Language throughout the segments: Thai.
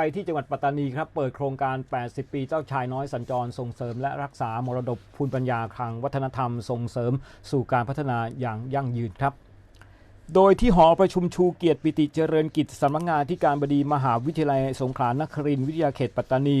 ไปที่จังหวัดปัตตานีครับเปิดโครงการ 80 ปีเจ้าชายน้อยสัญจรส่งเสริม และรักษามรดกภูมิปัญญาทางวัฒนธรรมส่งเสริม สู่การพัฒนาอย่างยั่งยืนครับ โดยที่หอประชุมชูเกียรติปิติเจริญกิจสำนักงานที่การบดีมหาวิทยาลัยสงขลานครินทร์วิทยาเขตปัตตานี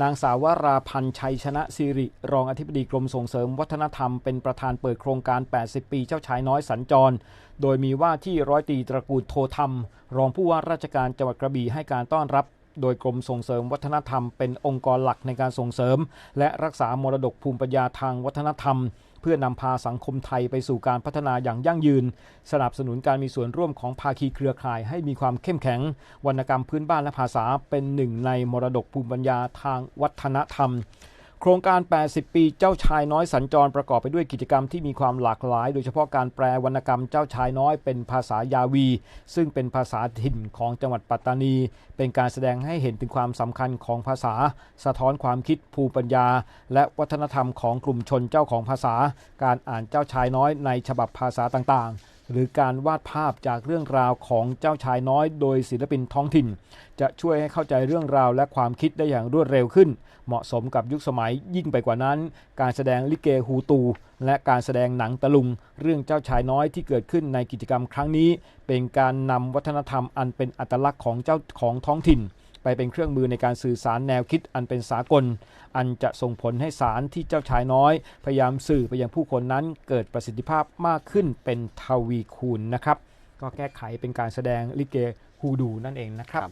นางสาววราพันธ์ชัยชนะสิริ รองอธิบดีกรมส่งเสริม วัฒนธรรมเป็นประธานเปิดโครงการ 80 ปีเจ้าชายน้อยสัญจรโดยมีว่าที่ร้อยตรีตระกูลโทธรรม รองผู้ว่าราชการจังหวัดกระบี่ให้การต้อนรับ โดยกรมส่งเสริมวัฒนธรรมเป็นองค์กรหลักในการส่งเสริม และรักษามรดกภูมิปัญญาทางวัฒนธรรม เพื่อนำพาสังคมไทยไปสู่การพัฒนาอย่างยั่งยืน สนับสนุนการมีส่วนร่วมของภาคีเครือข่ายให้มีความเข้มแข็ง วรรณกรรมพื้นบ้านและภาษาเป็นหนึ่งในมรดกภูมิปัญญาทางวัฒนธรรม โครงการ 80 ปีเจ้าชายน้อยสัญจรประกอบไปด้วยกิจกรรมที่มีความหลากหลาย โดยเฉพาะการแปลวรรณกรรมเจ้าชายน้อยเป็นภาษายาวี ซึ่งเป็นภาษาถิ่นของจังหวัดปัตตานี เป็นการแสดงให้เห็นถึงความสำคัญของภาษา สะท้อนความคิดภูมิปัญญา และวัฒนธรรมของกลุ่มชนเจ้าของภาษา การอ่านเจ้าชายน้อยในฉบับภาษาต่างๆ หรือการวาดภาพจากเรื่องราวของเจ้าชายน้อยโดยศิลปินท้องถิ่น จะช่วยให้เข้าใจเรื่องราวและความคิดได้อย่างรวดเร็วขึ้น เหมาะสมกับยุคสมัยยิ่งไปกว่านั้น การแสดงลิเกฮูตู และการแสดงหนังตะลุง เรื่องเจ้าชายน้อยที่เกิดขึ้นในกิจกรรมครั้งนี้ เป็นการนำวัฒนธรรมอันเป็นอัตลักษณ์ของเจ้าของท้องถิ่น ไปเป็นเครื่องมือในการสื่อสารแนวคิดอันเป็นสากล อันจะส่งผลให้สารที่เจ้าชายน้อย พยายามสื่อไปยังผู้คนนั้นเกิดประสิทธิภาพมากขึ้นเป็นทวีคูณนะครับ ก็แก้ไขเป็นการแสดงลิเกฮูดูนั่นเองนะครับ